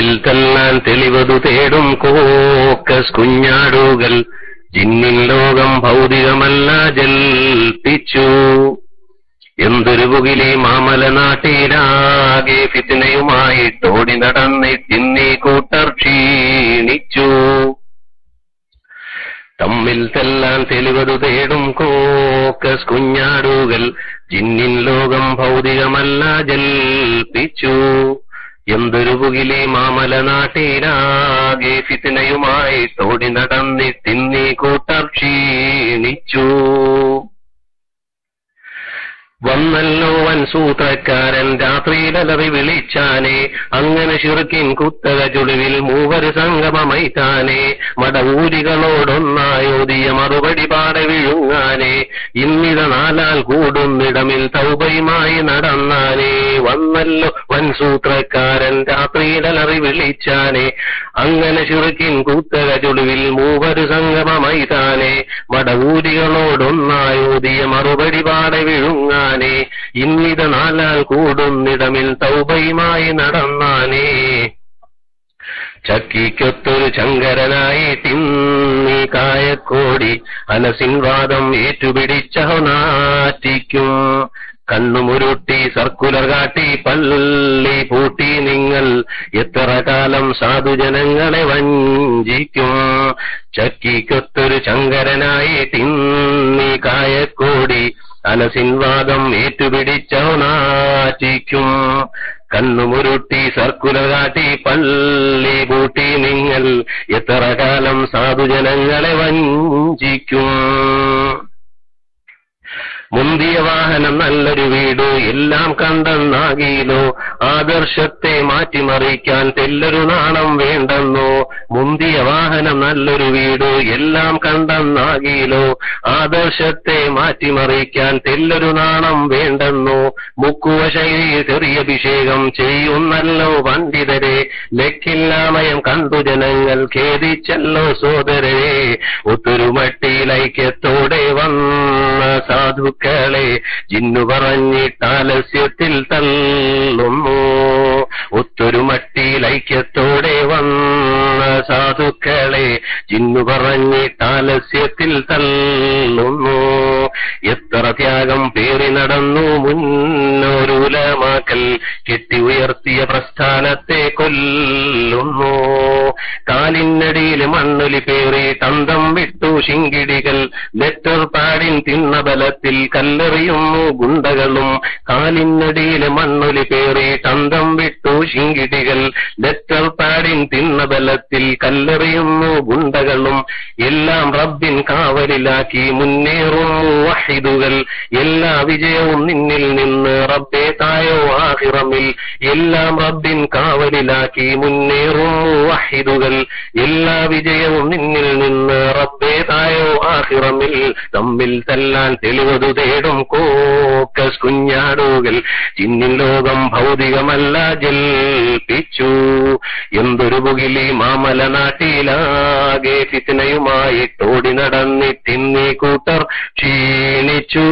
തമ്മിൽ തെളിവതു തേടും കോക്കസ് കുഞ്ഞാടുകൾ. ജിന്നിൻ ലോകം ഭൗതികമല്ല ജൽപ്പിച്ചു. എന്തൊരു പുകിലെ മാമല നാട്ടിലാകെ ഫിത്തിനയുമായിട്ടോടി നടന്നിട്ടിന്നീ കൂട്ടർ ക്ഷീണിച്ചു. തമ്മിൽ തെല്ലാൻ തെളിവതു തേടും കോക്കസ് കുഞ്ഞാടുകൾ. ജിന്നിൻ ലോകം ഭൗതികമല്ല ജൽപ്പിച്ചു. എന്തൊരു പുകിലി മാമല നാട്ടിലാകെ ഫിത്തിനയുമായി തോടി നടന്നിട്ടിന്നീ കൂട്ടർ ക്ഷീണിച്ചു. വന്നല്ലോ വൻ സൂത്രക്കാരൻ രാത്രിയിലലറി വിളിച്ചാനെ. അങ്ങനെ ശിറുക്കിൻ കുത്തക ചുളിവിൽ മൂവര് സംഗമമൈത്താനെ മടവൂരികളോടൊന്നായോദിയ മറുപടി പാടെ വിഴുങ്ങാനെ. ഇന്നിത നാലാൽ കൂടുന്നിടമിൽ തൗബയുമായി നടന്നാനെ. വന്നല്ലോ വൻ സൂത്രക്കാരൻ രാത്രിയിലലറി വിളിച്ചാനെ. അങ്ങനെ ശിറുക്കിൻ കുത്തക ചുളിവിൽ മൂവര് സംഗമമൈത്താനെ മടവൂരികളോടൊന്നായോദിയ മറുപടി പാടെ വിഴുങ്ങാൻ നടന്നാനേ. ഇന്നിത നാലാൽ കൂടുന്നിടമിൽ തൗബയുമായി നടന്നാനേ. ചക്കിക്കൊത്തൊരു ചങ്കരനായി തിന്നി കായക്കോടി. അനസിൻവാദം വാദം ഏറ്റുപിടിച്ചഹോ നാറ്റിക്കും കണ്ണുമുരുട്ടി സർക്കുലർ കാട്ടി പള്ളി പൂട്ടി നിങ്ങൾ എത്ര കാലം സാധുജനങ്ങളെ വഞ്ചിക്കും. ചക്കിക്കൊത്തൊരു തിന്നി കായക്കോടി അനസിൻവാദം ഏറ്റുപിടിച്ചവനാറ്റിക്കും. കണ്ണുമുരുട്ടി സർക്കുലർ കാട്ടി പള്ളി പൂട്ടി നിങ്ങൾ എത്ര കാലം സാധുജനങ്ങളെ വഞ്ചിക്കും. മുന്തിയ വാഹനം നല്ലൊരു വീട് എല്ലാം കണ്ടെന്നാകിലോ ആദർശത്തെ മാറ്റിമറിക്കാൻ തെല്ലൊരു നാണം വേണ്ടെന്നോ. മുന്തിയ വാഹനം നല്ലൊരു വീട് എല്ലാം കണ്ടെന്നാകിലോ ആദർശത്തെ മാറ്റിമറിക്കാൻ തെല്ലൊരു നാണം വേണ്ടെന്നോ. ചെറിയ അഭിഷേകം ചെയ്യുന്നല്ലോ പണ്ഡിതരെ. ലക്കില്ലാമയം കണ്ടു ജനങ്ങൾ ഖേദിച്ചല്ലോ സോദരരെ. ഒത്തൊരുമട്ടിയിലൈക്യത്തോടെ വന്ന. സാധുക്കളെ ജിന്നു പറഞ്ഞിട്ടാലസ്യത്തിൽ തള്ളുന്നു. ഒത്തൊരുമട്ടിയിൽ ഐക്യത്തോടെ വന്ന സാധുക്കളെ ജിന്നു പറഞ്ഞിട്ടാലസ്യത്തിൽ തള്ളുന്നു. എത്ര ത്യാഗം പേറി നടന്നു മുന്നോരുലമാക്കൽ. കെട്ടി ഉയർത്തിയ പ്രസ്ഥാനത്തെ കൊല്ലുന്നു. കാലിനടിയിൽ മണ്ണൊലി പേറി തന്തം വിട്ടു ശിങ്കിടികൾ. ലെറ്റർ പാടിൻ തിന്ന ബലത്തിൽ കല്ലെറിയുന്നു ഗുണ്ടകളും. കാലിനടിയിൽ മണ്ണൊലി പേറി തന്തം വിട്ടു ശിങ്കിടികൾ ലെറ്റർ പാടിൻ തിന്ന ബലത്തിൽ കല്ലെറിയുന്നു ഗുണ്ടകളും. എല്ലാം റബ്ബിൻ കാവലിലാക്കി മുന്നേറുന്നു വഹിദുകൾ. എല്ലാ വിജയവും നിന്നിൽ നിന്ന് റബ്ബെ തായോ ആഹിറമിൽ. എല്ലാം റബ്ബിൻ കാവലിലാക്കി മുന്നേറുന്നു വഹിദുകൾ. എല്ലാ വിജയവും നിന്നിൽ നിന്ന് റബ്ബേ തായോ ആഹിറമിൽ തമ്മിൽ തല്ലാൻ തെളിവതു തേടും കോക്കസ് കുഞ്ഞാടുകൾ. ചിന്നിൻ ലോകം ഭൗതികമല്ല ജൽപ്പിച്ചു. എന്തൊരു പുകിലി മാമല നാട്ടിലാകെ ഫിത്തിനയുമായി തോടി നടന്നിട്ടിന്നീ കൂട്ടർ ക്ഷീണിച്ചു.